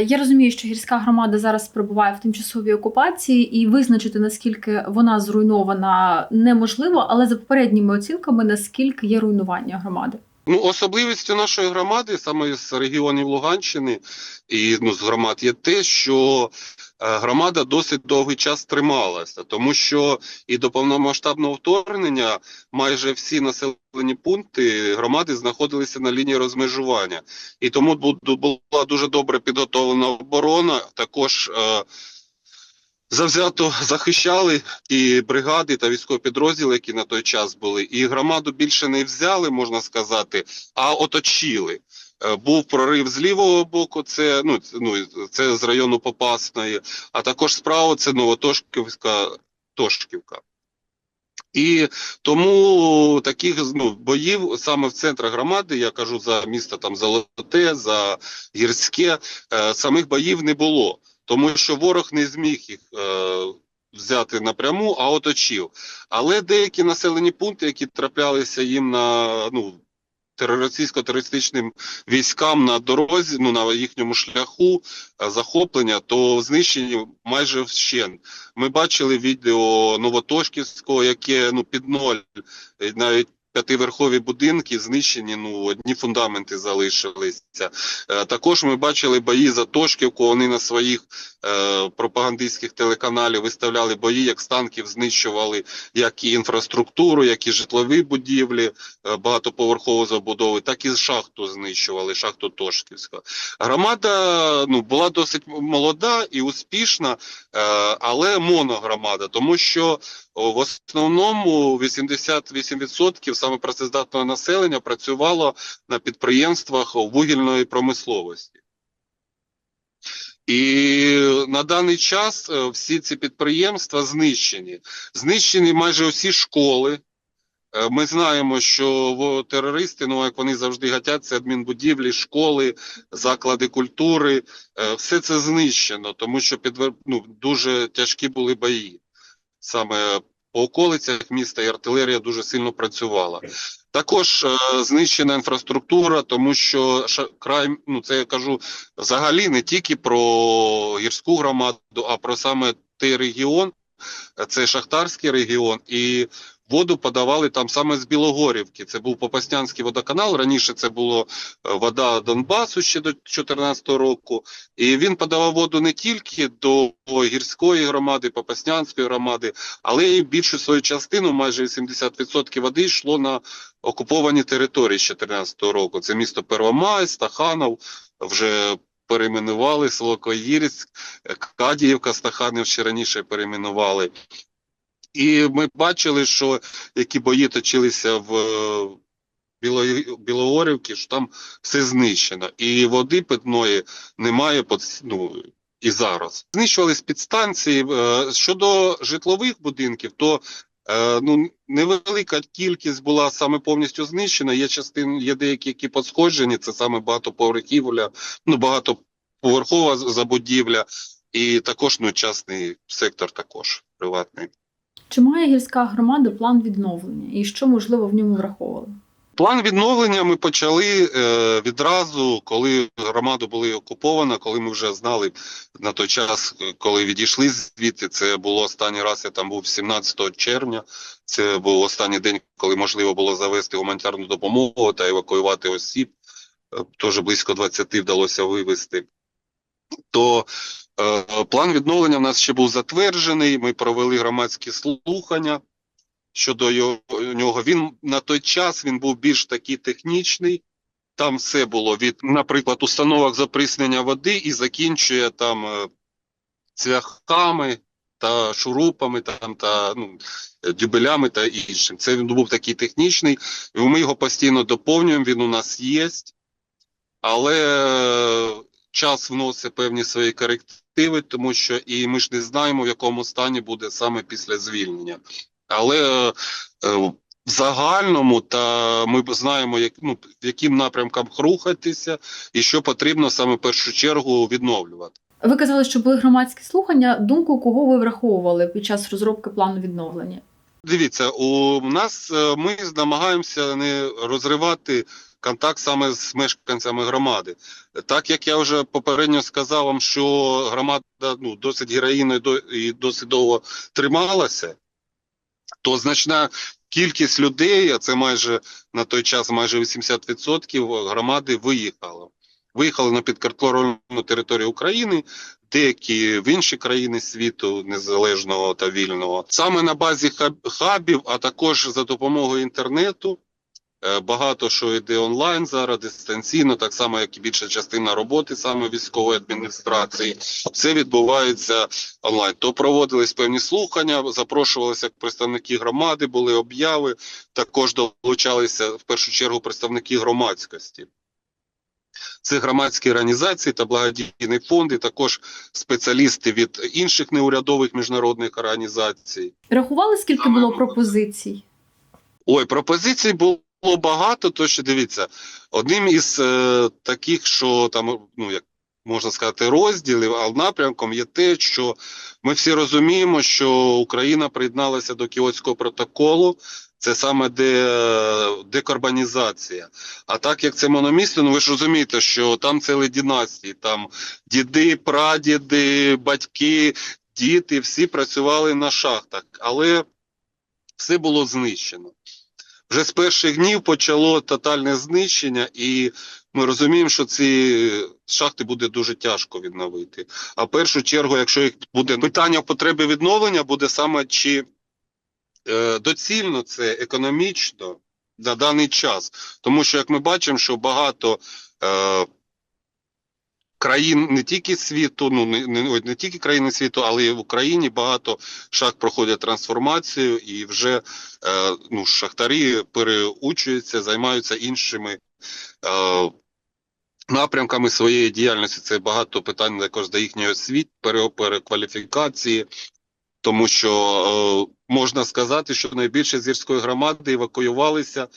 Я розумію, що гірська громада зараз перебуває в тимчасовій окупації, і визначити наскільки вона зруйнована неможливо, але за попередніми оцінками, наскільки є руйнування громади. Ну, особливістю нашої громади, саме з регіонів Луганщини і ну, з громад, є те, що е, громада досить довгий час трималася, тому що і до повномасштабного вторгнення майже всі населені пункти громади знаходилися на лінії розмежування. І тому бу- була дуже добре підготовлена оборона. Також е, завзято захищали і бригади та військові підрозділи, які на той час були, і громаду більше не взяли, можна сказати, а оточили. Е, Був прорив з лівого боку, це ну, ну це з району Попасної, а також справа це Новотошківська Тошківка. І тому таких ну, боїв саме в центрах громади, я кажу за місто там Золоте, за Гірське, е, самих боїв не було, тому що ворог не зміг їх е, взяти напряму, а оточив. Але деякі населені пункти, які траплялися їм на ну, терористичним військам на дорозі, ну на їхньому шляху е, захоплення, то знищені майже вщент. Ми бачили відео Новотошківського, яке ну під ноль, навіть п'ятиверхові будинки знищені. Ну одні фундаменти залишилися. Е, також ми бачили бої за Тошківку. Вони на своїх е, пропагандистських телеканалів виставляли бої, як з танків знищували як і інфраструктуру, як і житлові будівлі е, багатоповерхової забудови, так і шахту знищували, шахту Тошківська. Громада ну була досить молода і успішна, е, але моногромада, тому що в основному 88% саме працездатного населення працювало на підприємствах вугільної промисловості. І на даний час е, всі ці підприємства знищені. Знищені майже всі школи. Е, Ми знаємо, що терористи, ну як вони завжди хотять, це адмінбудівлі, школи, заклади культури. Е, Все це знищено, тому що підвер... ну, дуже тяжкі були бої. Саме околицях міста і артилерія дуже сильно працювала. Також е, знищена інфраструктура, тому що ша- край, ну це я кажу взагалі не тільки про гірську громаду, а про саме той регіон, е, це Шахтарський регіон, і воду подавали там саме з Білогорівки. Це був Попаснянський водоканал. Раніше це було е, вода Донбасу ще до 2014 року. І він подавав воду не тільки до гірської громади, Попаснянської громади, але і більшу свою частину, майже 80% води йшло на окуповані території з 2014 року. Це місто Первомай, Стаханов, вже перейменували село Коїрськ, Кадіївка, Стаханів ще раніше перейменували. І ми бачили, що які бої точилися в е, Біло- Білогорівці, що там все знищено. І води питної немає под- ну, і зараз. Знищувались підстанції. Е, Щодо житлових будинків, то е, ну, невелика кількість була саме повністю знищена. Є частини, є деякі, які посходжені, це саме багатоповерхівля, ну, багатоповерхова забудівля, і також ну, частний сектор також приватний. Чи має гірська громада план відновлення і що можливо в ньому враховували? План відновлення ми почали е, відразу, коли громада була окупована, коли ми вже знали на той час, коли відійшли звідти. Це було останній раз. Я там був 17 червня. Це був останній день, коли можливо було завести гуманітарну допомогу та евакуювати осіб. Е, Теж близько 20 вдалося вивезти. То план відновлення в нас ще був затверджений. Ми провели громадські слухання щодо його, нього. Він на той час він був більш такий технічний. Там все було від, наприклад, установок заприснення води і закінчує там е, цвяхами та шурупами, там та ну, дюбелями та іншим. Це він був такий технічний. і Ми його постійно доповнюємо. Він у нас є, але е, час вносить певні свої корективи, тому що і ми ж не знаємо, в якому стані буде саме після звільнення. Але е, е, в загальному та ми знаємо, як, ну, яким напрямкам рухатися і що потрібно саме в першу чергу відновлювати. Ви казали, що були громадські слухання. Думку кого ви враховували під час розробки плану відновлення? Дивіться, у нас е, ми намагаємося не розривати контакт саме з мешканцями громади. Так як я вже попередньо сказав вам, що громада ну, досить героїно і досить довго трималася, то значна кількість людей, а це майже на той час майже 80% громади виїхало. Виїхали на підконтрольну територію України, деякі в інші країни світу незалежного та вільного. Саме на базі хабів, а також за допомогою інтернету. Е, Багато що йде онлайн зараз, дистанційно, так само, як і більша частина роботи саме військової адміністрації. Все відбувається онлайн. То проводились певні слухання, запрошувалися представники громади, були обяви. Також долучалися в першу чергу представники громадськості. Це громадські організації та благодійні фонди, також спеціалісти від інших неурядових міжнародних організацій. Рахували, скільки було було. пропозицій? Ой, пропозицій було багато, то що дивіться, одним із е, таких, що там, ну як можна сказати, розділів, а напрямком є те, що ми всі розуміємо, що Україна приєдналася до Кіотського протоколу. Це саме де, е, декарбонізація. А так як це мономісто, ну ви ж розумієте, що там цілі династії, там діди, прадіди, батьки, діти, всі працювали на шахтах, але все було знищено. Вже з перших днів почало тотальне знищення, і ми розуміємо, що ці шахти буде дуже тяжко відновити. А в першу чергу, якщо їх буде питання потреби відновлення, буде саме чи е, доцільно це економічно на даний час. Тому що, як ми бачимо, що багато е, країн не тільки світу, ну не, не, не тільки країни світу, але й в Україні багато шахт проходять трансформацію, і вже е, ну, шахтарі переучуються, займаються іншими. Е, Напрямками своєї діяльності це багато питань також до їхньої освіти, пере- перекваліфікації, тому що е, можна сказати, що найбільше з гірської громади евакуювалися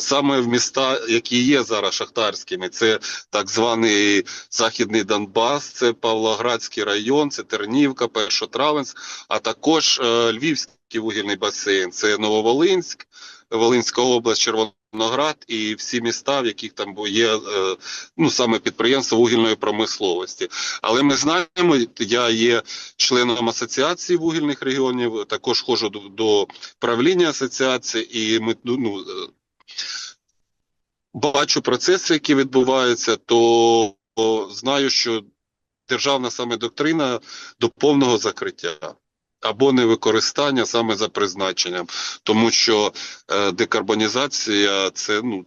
саме в міста, які є зараз шахтарськими. Це так званий Західний Донбас, це Павлоградський район, це Тернівка, Першотравенськ, а також е, Львівський вугільний басейн, це Нововолинськ, Волинська область, Червоноград і всі міста, в яких там є е, ну саме підприємства вугільної промисловості. Але ми знаємо, я є членом асоціації вугільних регіонів, також ходжу до, до правління асоціації, і ми ну, е, бачу процеси, які відбуваються, то знаю, що державна саме доктрина до повного закриття. Або невикористання саме за призначенням, тому що е, декарбонізація це ну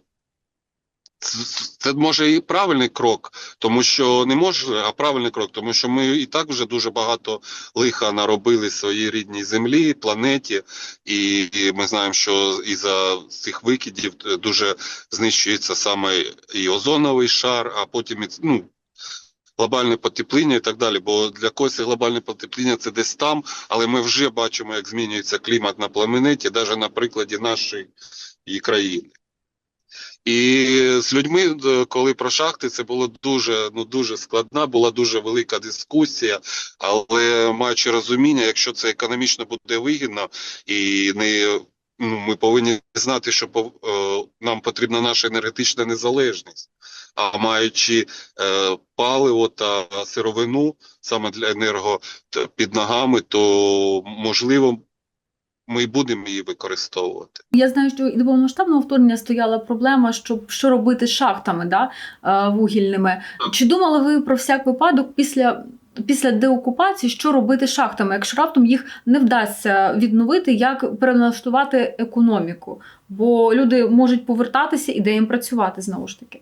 це, може і правильний крок, тому що не може, а правильний крок, тому що ми і так вже дуже багато лиха наробили своїй рідній землі, планеті, і, ми знаємо, що із-за цих викидів е, дуже знищується саме і озоновий шар, а потім і, ну, глобальне потепління і так далі. Бо для когось глобальне потепління це десь там, але ми вже бачимо, як змінюється клімат на планеті, навіть на прикладі нашої країни. І з людьми, е, коли про шахти, це було дуже ну дуже складна, була дуже велика дискусія. Але маючи розуміння, якщо це економічно буде вигідно, і не ну, ми повинні знати, що е, нам потрібна наша енергетична незалежність. А маючи е, паливо та сировину саме для енерго під ногами, то можливо ми будемо її використовувати. Я знаю, що і до повномасштабного вторгнення стояла проблема, що, що робити з шахтами да, е, вугільними. Чи думали ви про всяк випадок після, після деокупації, що робити шахтами, якщо раптом їх не вдасться відновити, як переналаштувати економіку? Бо люди можуть повертатися і де їм працювати знову ж таки.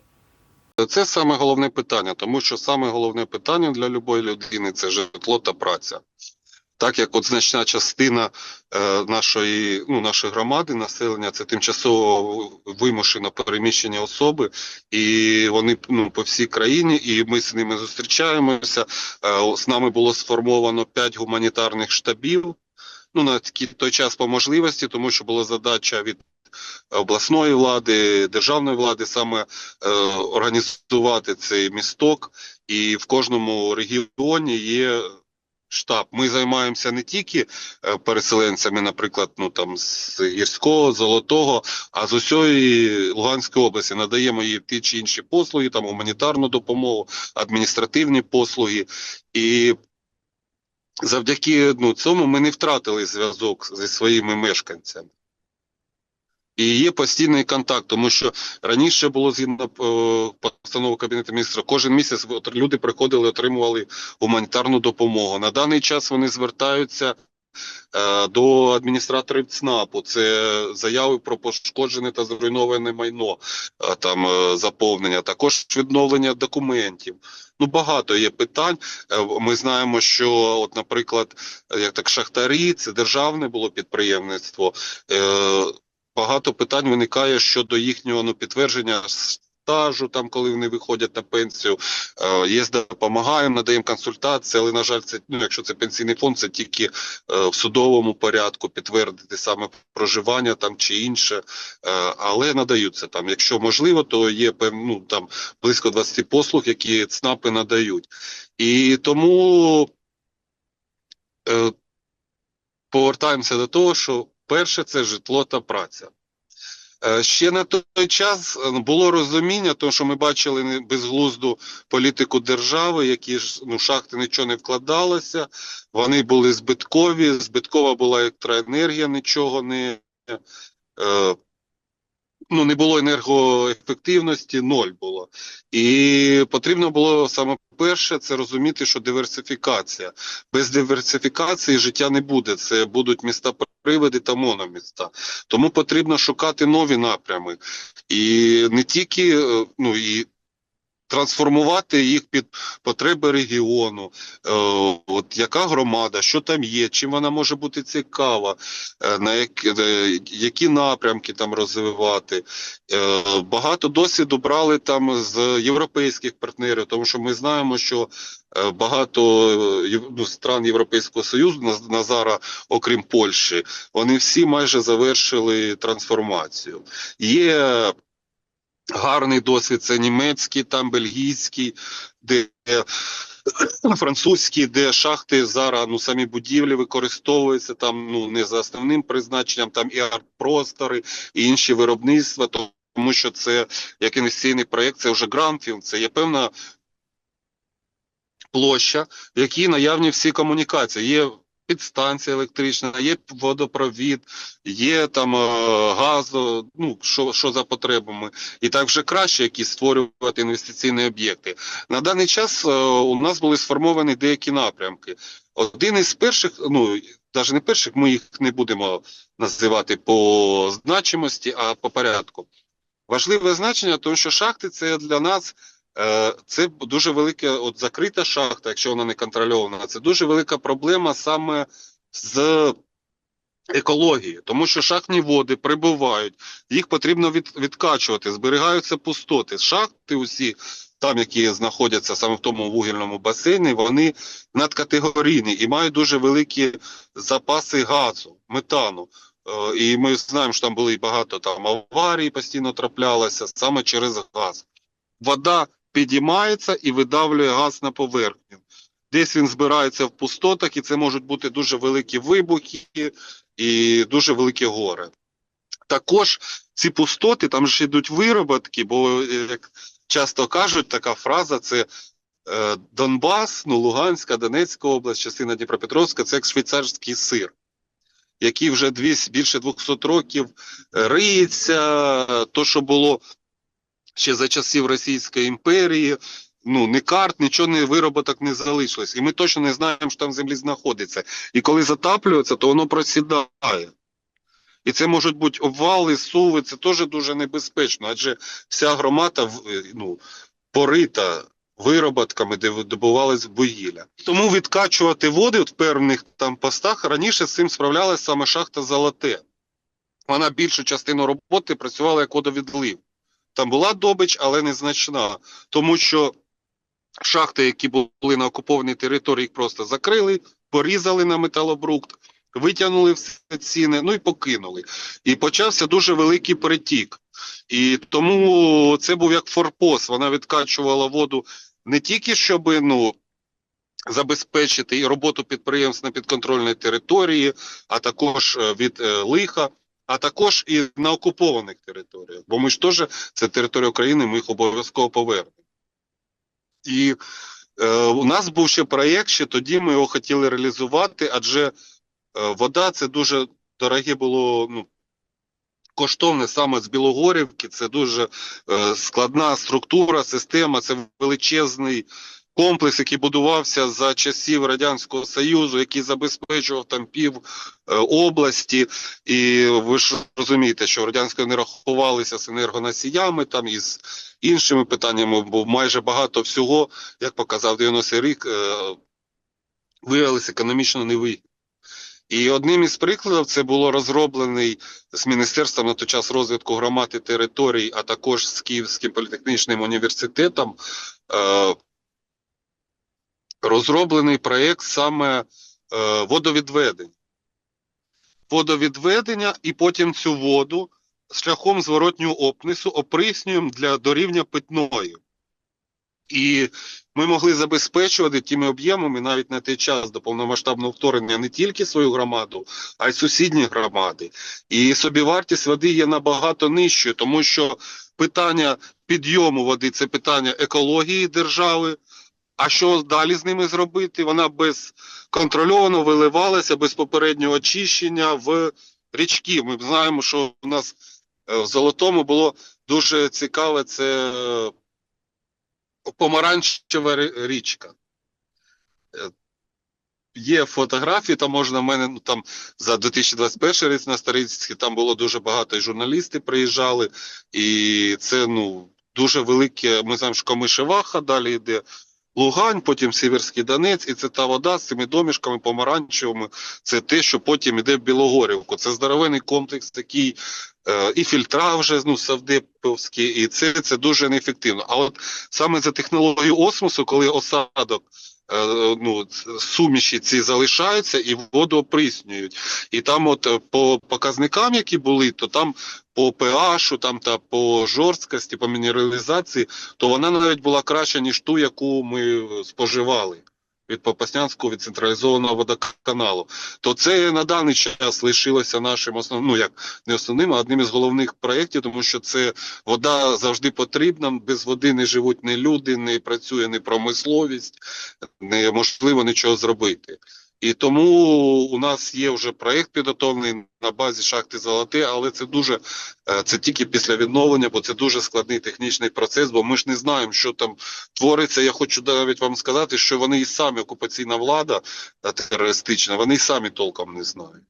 Це саме головне питання, тому що саме головне питання для любої людини це житло та праця. Так як от значна частина е, нашої, ну, нашої громади, населення це тимчасово вимушено переміщені особи, і вони ну, по всій країні, і ми з ними зустрічаємося. Е, з нами було сформовано 5 гуманітарних штабів. Ну, на такий той час по можливості, тому що була задача від обласної влади, державної влади саме е, організувати цей місток, і в кожному регіоні є штаб. Ми займаємося не тільки е, переселенцями, наприклад, ну там з гірського, золотого, а з усієї Луганської області надаємо їй ті чи інші послуги, там гуманітарну допомогу, адміністративні послуги. І завдяки ну, цьому ми не втратили зв'язок зі своїми мешканцями. І є постійний контакт, тому що раніше було згідно е, постанови Кабінету міністрів, кожен місяць люди приходили, отримували гуманітарну допомогу. На даний час вони звертаються е, до адміністраторів ЦНАПу. Це заяви про пошкоджене та зруйноване майно, е, там заповнення, також відновлення документів. Ну, багато є питань. Ми знаємо, що, от, наприклад, як так шахтарі, це державне було підприємництво. Багато питань виникає щодо їхнього ну, підтвердження стажу, там, коли вони виходять на пенсію. Е, є, допомагаємо, надаємо консультації, але, на жаль, це, ну, якщо це пенсійний фонд, це тільки е, в судовому порядку підтвердити саме проживання там чи інше. Е, але надаються там. Якщо можливо, то є ну, там, близько 20 послуг, які ЦНАПи надають. І тому е, повертаємося до того, що перше це житло та праця. Е, Ще на той час е, було розуміння, тому що ми бачили безглузду політику держави, які ж ну, шахти нічого не вкладалося, вони були збиткові, збиткова була електроенергія, нічого не, е, ну, не було енергоефективності, ноль було. І потрібно було саме перше це розуміти, що диверсифікація. Без диверсифікації життя не буде. Це будуть міста привиди та мономіста. Тому потрібно шукати нові напрями. І не тільки е, ну, і трансформувати їх під потреби регіону, е, от яка громада, що там є, чим вона може бути цікава, е, на як, е, які напрямки там розвивати. Е, багато досвіду брали там з європейських партнерів, тому що ми знаємо, що е, багато е, ну, стран Європейського Союзу на, на зараз, окрім Польщі, вони всі майже завершили трансформацію. Є гарний досвід, це німецький, там бельгійський, де французький, де шахти зараз ну самі будівлі використовуються там ну не за основним призначенням, там і арт-простори, і інші виробництва, тому що це як інвестиційний проєкт, це вже гранфілд, це є певна площа, в якій наявні всі комунікації. Є підстанція електрична, є водопровід, є там е, газ, е, ну що, що за потребами, і так вже краще якісь створювати інвестиційні об'єкти. На даний час е, у нас були сформовані деякі напрямки. Один із перших, ну навіть не перших, ми їх не будемо називати по значимості, а по порядку. Важливе значення, тому що шахти це для нас Це дуже велика, от закрита шахта, якщо вона не контрольована, це дуже велика проблема саме з екологією, тому що шахтні води прибувають, їх потрібно від, відкачувати, зберігаються пустоти. Шахти усі, там, які знаходяться саме в тому вугільному басейні, вони надкатегорійні і мають дуже великі запаси газу, метану. Е, І ми знаємо, що там були багато там аварій, постійно траплялося саме через газ. Вода підіймається і видавлює газ на поверхню. Десь він збирається в пустотах, і це можуть бути дуже великі вибухи і дуже великі гори. Також ці пустоти, там ж йдуть вироботки, бо, як часто кажуть, така фраза це е, Донбас, ну, Луганська, Донецька область, частина Дніпропетровська, це як швейцарський сир, який вже 200, більше 200 років риється, то, що було ще за часів Російської імперії. Ну, ні карт, нічого не вироботок не залишилось. І ми точно не знаємо, що там в землі знаходиться. І коли затаплюється, то воно просідає. І це можуть бути обвали, суви, це теж дуже небезпечно, адже вся громада ну, порита вироботками, де добувались вугілля. Тому відкачувати води в певних там постах раніше з цим справлялася саме шахта Золоте. Вона більшу частину роботи працювала як водовідлив. Там була добич, але незначна, тому що шахти, які були на окупованій території, їх просто закрили, порізали на металобрухт, витягнули всі ціни, ну і покинули. І почався дуже великий перетік. І тому це був як форпост. Вона відкачувала воду не тільки щоб ну, забезпечити і роботу підприємств на підконтрольній території, а також е, від е, лиха, а також і на окупованих територіях. Бо ми ж теж це територія України, ми їх обов'язково повернемо. І е, у нас був ще проєкт, ще тоді ми його хотіли реалізувати, адже е, вода це дуже дороге було ну, коштовне саме з Білогорівки. Це дуже е, складна структура, система, це величезний комплекс, який будувався за часів Радянського Союзу, який забезпечував там пів е, області. І ви ж розумієте, що радянські не рахувалися з енергоносіями там і з іншими питаннями, бо майже багато всього, як показав 90-й рік, е, виявилося економічно невигідним. І одним із прикладів це було розроблений з Міністерством на той час розвитку громад і територій, а також з Київським політехнічним університетом, е, розроблений проєкт саме е, водовідведення. Водовідведення і потім цю воду шляхом зворотнього опнису оприснюємо для до рівня питної. І ми могли забезпечувати тими об'ємами навіть на той час до повномасштабного вторгнення не тільки свою громаду, а й сусідні громади. І собівартість води є набагато нижчою, тому що питання підйому води це питання екології держави. А що далі з ними зробити? Вона безконтрольовано виливалася без попереднього очищення в річки. Ми знаємо, що у нас е, в Золотому було дуже цікаве це е, помаранчева річка. Е, Є фотографії, там можна в мене ну, там за 2021 рік на Старицькій, там було дуже багато і журналісти приїжджали, і це ну дуже велике. Ми знаємо, що Комишеваха далі йде. Лугань, потім Сіверський Донець, і це та вода з цими домішками помаранчевими. Це те, що потім іде в Білогорівку. Це здоровений комплекс, такий е, і фільтра вже ну, Савдеповські, і це, це дуже неефективно. А от саме за технологію осмосу, коли осадок. Е, Ну, суміші ці залишаються і воду оприснюють. І там, от е, по показникам, які були, то там по pH, там та по жорсткості, по мінералізації, то вона навіть була краща, ніж ту, яку ми споживали від Попаснянського від централізованого водоканалу. То це на даний час лишилося нашим основним, ну як не основним, а одним із головних проєктів, тому що це вода завжди потрібна. Без води не живуть ні люди, не працює ні промисловість, неможливо нічого зробити. І тому у нас є вже проєкт підготовлений на базі шахти Золоте, але це дуже е, це тільки після відновлення, бо це дуже складний технічний процес, бо ми ж не знаємо, що там твориться. Я хочу навіть вам сказати, що вони і самі окупаційна влада е, терористична, вони і самі толком не знають.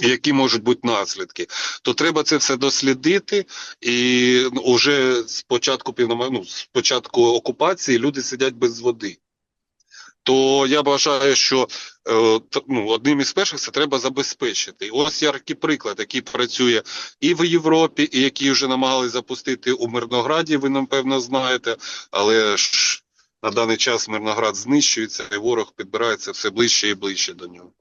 Які можуть бути наслідки, то треба це все дослідити, і ну, вже з початку ну, з початку окупації люди сидять без води. То я вважаю, що е, ну, одним із перших це треба забезпечити. І Ось яркий приклад, який працює і в Європі, і який вже намагалися запустити у Мирнограді. Ви напевно знаєте, але ж на даний час Мирноград знищується, і ворог підбирається все ближче і ближче до нього.